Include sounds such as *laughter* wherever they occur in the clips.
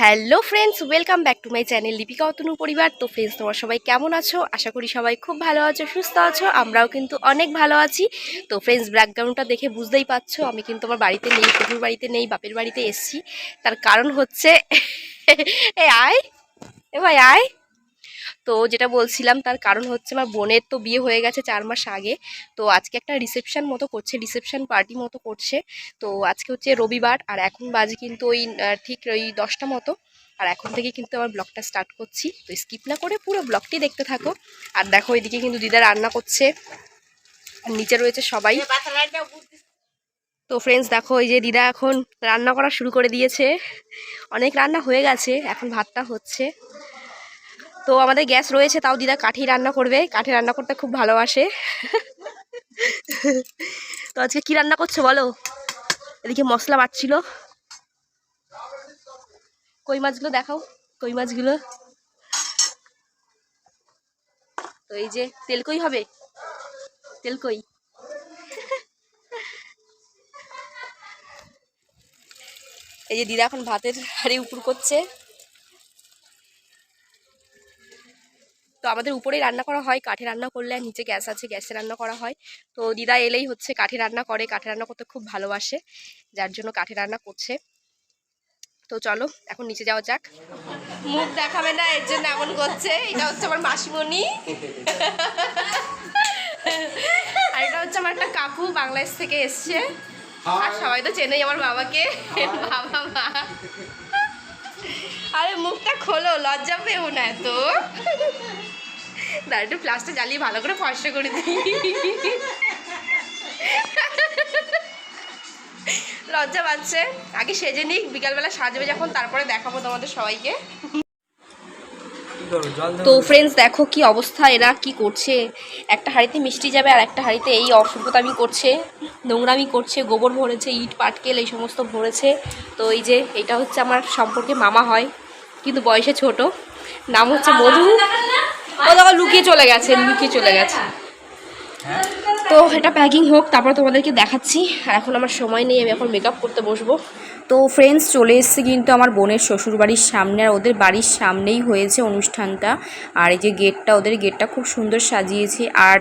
Hello friends, welcome back to my channel Lipika Atanu পরিবার। তো friends, তোমার সবাই কেমন আছো? আশা করি সবাই খুব ভালো আছো, সুস্থ আছো, আমরাও কিন্তু অনেক ভালো আছি। তো ফ্রেন্ডস, ব্যাকগ্রাউন্ডটা দেখে বুঝতেই পারছ, আমি কিন্তু আমার বাড়িতে নেই, শ্বশুর বাড়িতে নেই, বাপের বাড়িতে এসছি। তার কারণ হচ্ছে, এ আয়, এ ভাই আয়। তো যেটা বলছিলাম তার কারণ হচ্ছে আমার বোনের তো বিয়ে হয়ে গেছে চার মাস আগে। তো আজকে একটা রিসেপশন মতো করছে রিসেপশন পার্টি মতো করছে। তো আজকে হচ্ছে রবিবার আর এখন বাজে কিন্তু ওই ঠিক ওই দশটা মতো। আর এখন থেকে কিন্তু আমার ব্লগটা স্টার্ট করছি। তো স্কিপ না করে পুরো ব্লগটি দেখতে থাকো। আর দেখো এদিকে কিন্তু দিদা রান্না করছে। আর নিচে রয়েছে সবাই। তো ফ্রেন্ডস দেখো এই যে দিদা এখন রান্না করা শুরু করে দিয়েছে। অনেক রান্না হয়ে গেছে, এখন ভাতটা হচ্ছে। তো আমাদের গ্যাস রয়েছে, তাও দিদা কাঠি রান্না করবে। কাঠে রান্না করতে খুব ভালোবাসে। তো আজকে কি রান্না করছ বলো? এদিকে মশলা বাটছিল কই মাছগুলো দেখাও, কই মাছগুলো? তো এই যে, তেল কই হবে? তেল কই? এই যে দিদা এখন ভাতের হাড়ি উপর করছে। তো আমাদের উপরেই রান্না করা হয় কাঠে রান্না করলে আর নিচে গ্যাস আছে গ্যাসে রান্না করা হয়। তো দিদা এলেই হচ্ছে কাঠে রান্না করে কাঠে রান্না করতে খুব ভালোবাসে যার জন্য কাঠে রান্না করছে। তো চলো এখন নিচে যাওয়া যাক। মুখ দেখাবে না এর জন্য এমন করছে। এটা হচ্ছে আমার মাসিমণি। আর এটা হচ্ছে আমার একটা কাকু বাংলাদেশ থেকে এসছে। আর সবাই তো চেনেই আমার বাবাকে। বাবা মা। আরে মুখটা খোলো লজ্জা পেও না এত। দাঁড়া একটু প্লাস্টার জ্বালিয়ে ভালো করে ফসটা করে দিই। লজ্জা পাচ্ছে। আগে সেজে নিক বিকালবেলা সাজবে যখন তারপরে দেখাবো তোমাদের সবাইকে। তো ফ্রেন্ডস দেখো কি অবস্থা এরা কি করছে? একটা হাঁড়িতে মিষ্টি যাবে আর একটা হাঁড়িতে এই অসভ্যতামি করছে নোংরামি করছে গোবর ভরেছে ইট পাটকেল এই সমস্ত ভরেছে। তো এই যে এটা হচ্ছে আমার সম্পর্কে মামা হয় কিন্তু বয়সে ছোট। নাম হচ্ছে মধু। ও দেখো, লুকিয়ে চলে গেছে, লুকিয়ে চলে গেছে। তো এটা প্যাকিং হোক, তারপর তোমাদেরকে দেখাচ্ছি। আর এখন আমার সময় নেই, আমি এখন মেকআপ করতে বসবো। তো ফ্রেন্ডস চলে এসেছে কিন্তু আমার বোনের শ্বশুর বাড়ির সামনে, আর ওদের বাড়ির সামনেই হয়েছে অনুষ্ঠানটা। আর এই যে গেটটা, ওদের গেটটা খুব সুন্দর সাজিয়েছে। আর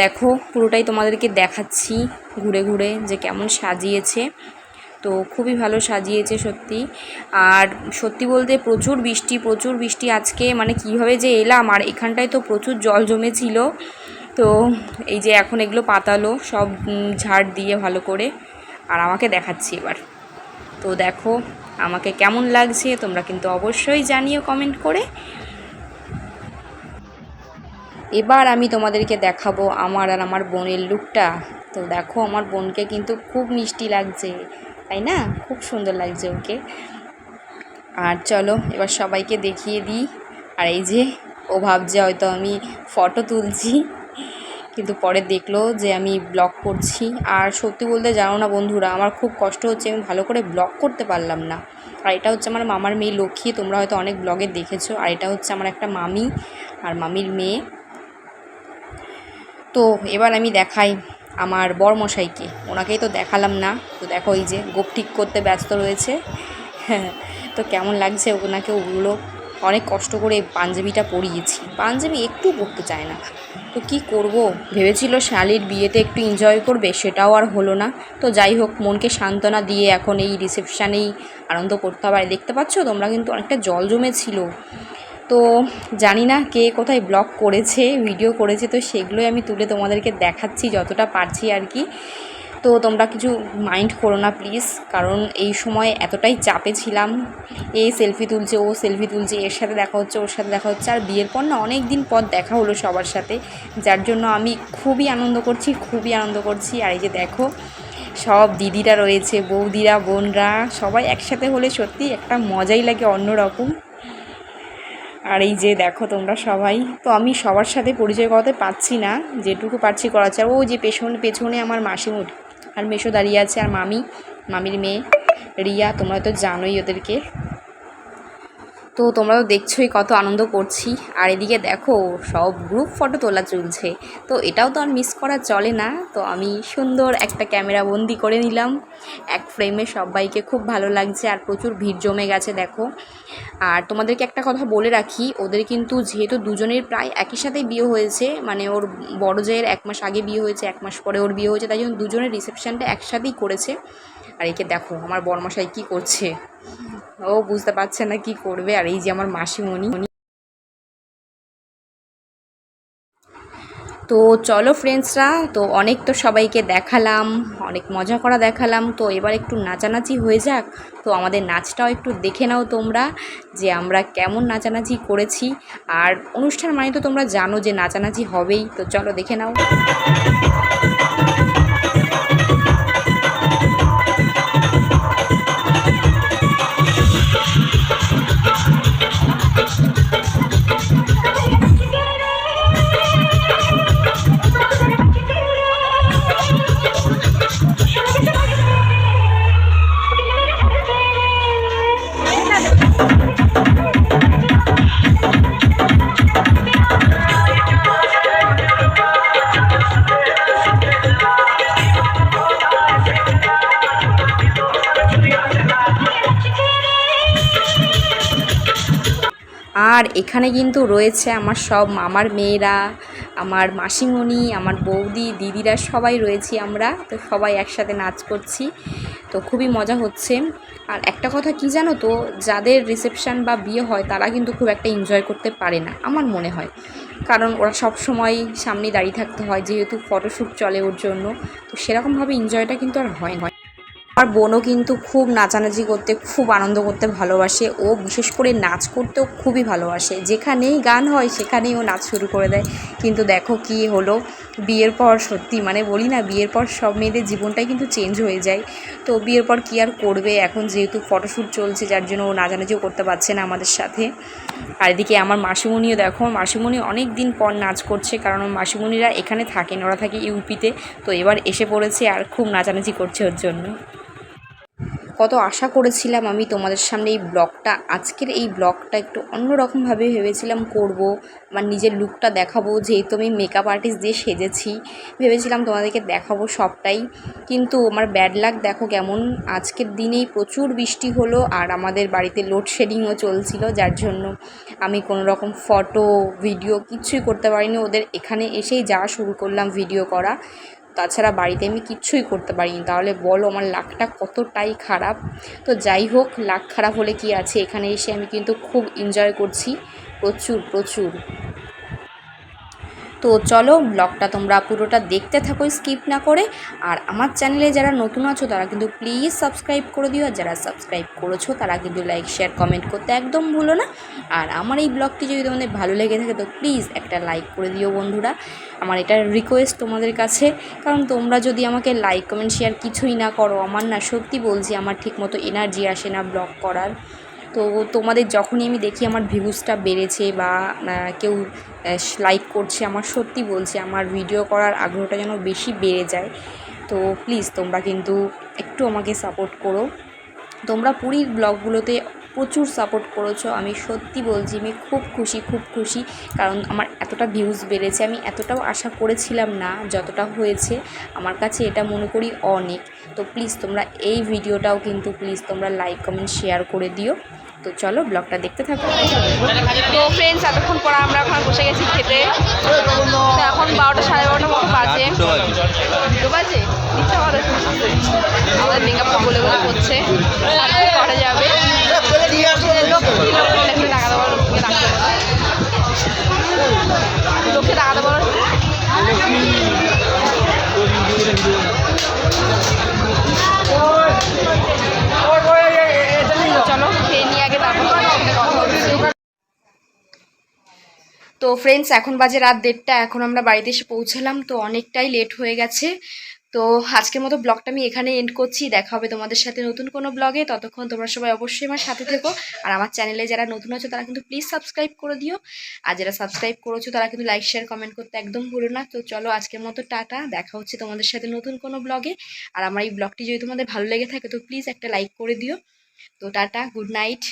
দেখো, পুরোটাই তোমাদেরকে দেখাচ্ছি ঘুরে ঘুরে যে কেমন সাজিয়েছে। তো খুবই ভালো সাজিয়েছে সত্যি। আর সত্যি বলতে প্রচুর বৃষ্টি প্রচুর বৃষ্টি আজকে মানে কীভাবে যে এলাম, আর এখানটায় তো প্রচুর জল জমেছিল। তো এই যে এখন এগুলো পাতালো, সব ঝাড় দিয়ে ভালো করে, আর আমাকে দেখাচ্ছি এবার। তো দেখো, আমাকে কেমন লাগছে, তোমরা কিন্তু অবশ্যই জানিও কমেন্ট করে। এবার আমি তোমাদেরকে দেখাবো আমার আর আমার বোনের লুকটা। তো দেখো, আমার বোনকে কিন্তু খুব মিষ্টি লাগছে। তাই না? খুব সুন্দর লাগছে ওকে। আর চলো, এবার সবাইকে দেখিয়ে দিই। আর এই যে, ও ভাবছে হয়তো আমি ফটো তুলছি, কিন্তু পরে দেখল যে আমি ব্লগ করছি। আর সত্যি বলতে জানো না বন্ধুরা, আমার খুব কষ্ট হচ্ছে, আমি ভালো করে ব্লগ করতে পারলাম না। আর এটা হচ্ছে আমার মামার মেয়ে লক্ষ্মী, তোমরা হয়তো অনেক ব্লগে দেখেছ। আর এটা হচ্ছে আমার একটা মামি, আর মামির মেয়ে। তো এবার আমি দেখাই। আমার বরমশাইকে। ওনাকেই তো দেখালাম না। তো দেখো এই যে গোপ ঠিক করতে ব্যস্ত রয়েছে। *laughs* তো কেমন লাগছে ওনাকে ওগুলো? অনেক কষ্ট করে পাঞ্জাবিটা পরিয়েছি। পাঞ্জাবি একটু পরতে চায় না। তো কি করব? ভেবেছিল শালির বিয়েতে একটু এনজয় করবে, সেটাও আর হলো না। তো যাই হোক, মনকে সান্ত্বনা দিয়ে এখন এই রিসেপশানেই আনন্দ করতে হবে। দেখতে পাচ্ছ, তোমরা কিন্তু অনেকটা জল জমেছিল। তো জানি না কে কোথায় ব্লগ করেছে ভিডিও করেছে, তো সেগুলোই আমি তুলে তোমাদেরকে দেখাচ্ছি যতটা পারছি আর কি। তো তোমরা কিছু মাইন্ড করো না প্লিজ কারণ এই সময় এতটাই চাপে ছিলাম। এই সেলফি তুলছে, ও সেলফি তুলছে, এর সাথে দেখা হচ্ছে, ওর সাথে দেখা হচ্ছে, আর বিয়ের পর না অনেক দিন পর দেখা হলো সবার সাথে, যার জন্য আমি খুবই আনন্দ করছি, খুবই আনন্দ করছি। আর এই যে দেখো, সব দিদিরা রয়েছে, বৌদিরা, বোনরা, সবাই একসাথে হলে সত্যি একটা মজাই লাগে অন্যরকম। আর এই যে দেখো তোমরা সবাই, তো আমি সবার সাথে পরিচয় করাতে পারছি না, যেটুকু পারছি করা চাই। ও যে পেছনে পেছনে আমার মাসিমুর আর মেশো দাঁড়িয়ে আছে, আর মামি, মামির মেয়ে, রিয়া, তোমরা তো জানোই ওদেরকে। তো তোমরা তো দেখছোই কত আনন্দ করছি। আর এদিকে দেখো, সব গ্রুপ ফটো তোলা চলছে। তো এটাও তো আর মিস করা চলে না। তো আমি সুন্দর একটা ক্যামেরা বন্দি করে নিলাম। এক ফ্রেমে সবাইকে খুব ভালো লাগছে আর প্রচুর ভিড় জমে গেছে, দেখো। আর তোমাদেরকে একটা কথা বলে রাখি, ওদের কিন্তু যেহেতু দুজনের প্রায় একই সাথেই বিয়ে হয়েছে মানে ওর বড় জায়ের এক মাস আগে বিয়ে হয়েছে, এক মাস পরে ওর বিয়ে হয়েছে, তাই জন্য দুজনের রিসেপশনটা একসাথেই করেছে। আর একে দেখো, আমার বরমশাই কি করছে? ও বুঝতে পারছে না কি করবে আর এই যে আমার মাসিমণি। তো চলো ফ্রেন্ডসরা তো অনেক তো সবাইকে দেখালাম, অনেক মজা করা দেখালাম। তো এবার একটু নাচানাচি হয়ে যাক। তো আমাদের নাচটাও একটু দেখে নাও তোমরা যে আমরা কেমন নাচানাচি করেছি। আর অনুষ্ঠান মানে তো তোমরা জানো যে নাচানাচি হবেই, তো চলো দেখে নাও। আর এখানে কিন্তু রয়েছে আমার সব মামার মেয়েরা, আমার মাসিমণি, আমার বৌদি, দিদিরা সবাই রয়েছি আমরা। তো সবাই একসাথে নাচ করছি। তো খুবই মজা হচ্ছে। আর একটা কথা কি জানো তো, যাদের রিসেপশান বা বিয়ে হয় তারা কিন্তু খুব একটা এনজয় করতে পারে না, আমার মনে হয়। কারণ ওরা সব সময় সামনে দাঁড়িয়ে থাকতে হয়, যেহেতু ফটোশ্যুট চলে ওর জন্য। তো সেরকমভাবে এনজয়টা কিন্তু আর হয় না। আমার বোনও কিন্তু খুব নাচানাচি করতে, খুব আনন্দ করতে ভালোবাসে। ও বিশেষ করে নাচ করতেও খুবই ভালোবাসে। যেখানেই গান হয়, সেখানেই ও নাচ শুরু করে দেয়। কিন্তু দেখো কি হলো, বিয়ের পর সত্যি মানে বলি না, বিয়ের পর সব মেয়েদের জীবনটাই কিন্তু চেঞ্জ হয়ে যায়। তো বিয়ের পর কী আর করবে? এখন যেহেতু ফটোশ্যুট চলছে, যার জন্য ও নাচানাচিও করতে পারছে না আমাদের সাথে। আর এদিকে আমার মাসিমণিও দেখো, মাসিমণি অনেক দিন পর নাচ করছে, কারণ মাসিমণিরা এখানে থাকেন, ওরা থাকে ইউপিতে। তো এবার এসে পড়েছে আর খুব নাচানাচি করছে ওর জন্য। কত আশা করেছিলাম আমি তোমাদের সামনে এই ব্লগটা, আজকের এই ব্লগটা একটু অন্যরকমভাবে ভেবেছিলাম করব আমার নিজের লুকটা দেখাবো, যেহেতু আমি মেকআপ আর্টিস্ট দিয়ে সেজেছি, ভেবেছিলাম তোমাদেরকে দেখাবো সবটাই। কিন্তু আমার ব্যাড লাক দেখো কেমন, আজকের দিনেই প্রচুর বৃষ্টি হলো, আর আমাদের বাড়িতে লোডশেডিংও চলছিল, যার জন্য আমি কোনো রকম ফটো ভিডিও কিছুই করতে পারিনি। ওদের এখানে এসেই যাওয়া শুরু করলাম ভিডিও করা। তাছাড়া বাড়িতে আমি কিচ্ছুই করতে পারিনি। তাহলে বলো, আমার লাকটা কতটাই খারাপ? তো যাই হোক, লাক খারাপ হলে কি আছে? এখানে এসে আমি কিন্তু খুব এনজয় করছি। প্রচুর প্রচুর। তো চলো ব্লগটা তোমরা পুরোটা দেখতে থাকো স্কিপ না করে। আর আমার চ্যানেলে যারা নতুন আছো, তারা কিন্তু প্লিজ সাবস্ক্রাইব করে দিও। আর যারা সাবস্ক্রাইব করেছ, তারা কিন্তু লাইক শেয়ার কমেন্ট করতে একদম ভুলো না। আর আমার এই ব্লগটি যদি তোমাদের ভালো লেগে থাকে, তো প্লিজ একটা লাইক করে দিও বন্ধুরা। আমার এটা রিকোয়েস্ট তোমাদের কাছে। কারণ তোমরা যদি আমাকে লাইক কমেন্ট শেয়ার কিছুই না করো, আমার না সত্যি বলছি, আমার ঠিকমতো এনার্জি আসে না ব্লগ করার। তো তোমাদের যখনই আমি দেখি আমার ভিউজটা বেড়েছে বা কেউ লাইক করছে, আমার সত্যি বলছে, আমার ভিডিও করার আগ্রহটা যেন বেশি বেড়ে যায়। তো প্লিজ তোমরা কিন্তু একটু আমাকে সাপোর্ট করো। তোমরা পুরীর ব্লগগুলোতে প্রচুর সাপোর্ট করেছ, আমি সত্যি বলছি, আমি খুব খুশি খুব খুশি, কারণ আমার এতটা ভিউজ বেড়েছে, আমি এতটাও আশা করেছিলাম না যতটা হয়েছে, আমার কাছে এটা মনে করি অনেক। তো প্লিজ তোমরা এই ভিডিওটাও কিন্তু প্লিজ তোমরা লাইক কমেন্ট শেয়ার করে দিও। তো চলো ব্লগটা দেখতে থাকো। তো ফ্রেন্ডস এতক্ষণ পর আমরা এখন বসে গেছি খেতে। তো এখন বারোটা সাড়ে বারোটা মতো বাজে। দুটো বাজে? মিথ্যা কথা আমাদের মেকআপ বলে বলে করছে। করা যাবে? টাকা দেওয়ার টাকা ফ্রেন্ডস এখন বাজে রাত দেড়টা, এখন আমরা বাড়িতে এসে পৌঁছালাম, তো অনেকটাই লেট হয়ে গেছে। তো আজকের মতো ব্লগটা আমি এখানে এন্ড করছি। দেখা হবে তোমাদের সাথে নতুন কোনো ব্লগে ততক্ষণ তোমরা সবাই অবশ্যই আমার সাথে থেকো। আর আমার চ্যানেলে যারা নতুন আছো, তারা কিন্তু প্লিজ সাবস্ক্রাইব করে দিও। আর যারা সাবস্ক্রাইব করেছ, তারা কিন্তু লাইক শেয়ার কমেন্ট করতে একদম ভুলো না। তো চলো আজকের মতো টাটা। দেখা হচ্ছে তোমাদের সাথে নতুন কোনো ব্লগে আর আমার এই ব্লগটি যদি তোমাদের ভালো লেগে থাকে, তো প্লিজ একটা লাইক করে দিও। তো টাটা গুড নাইট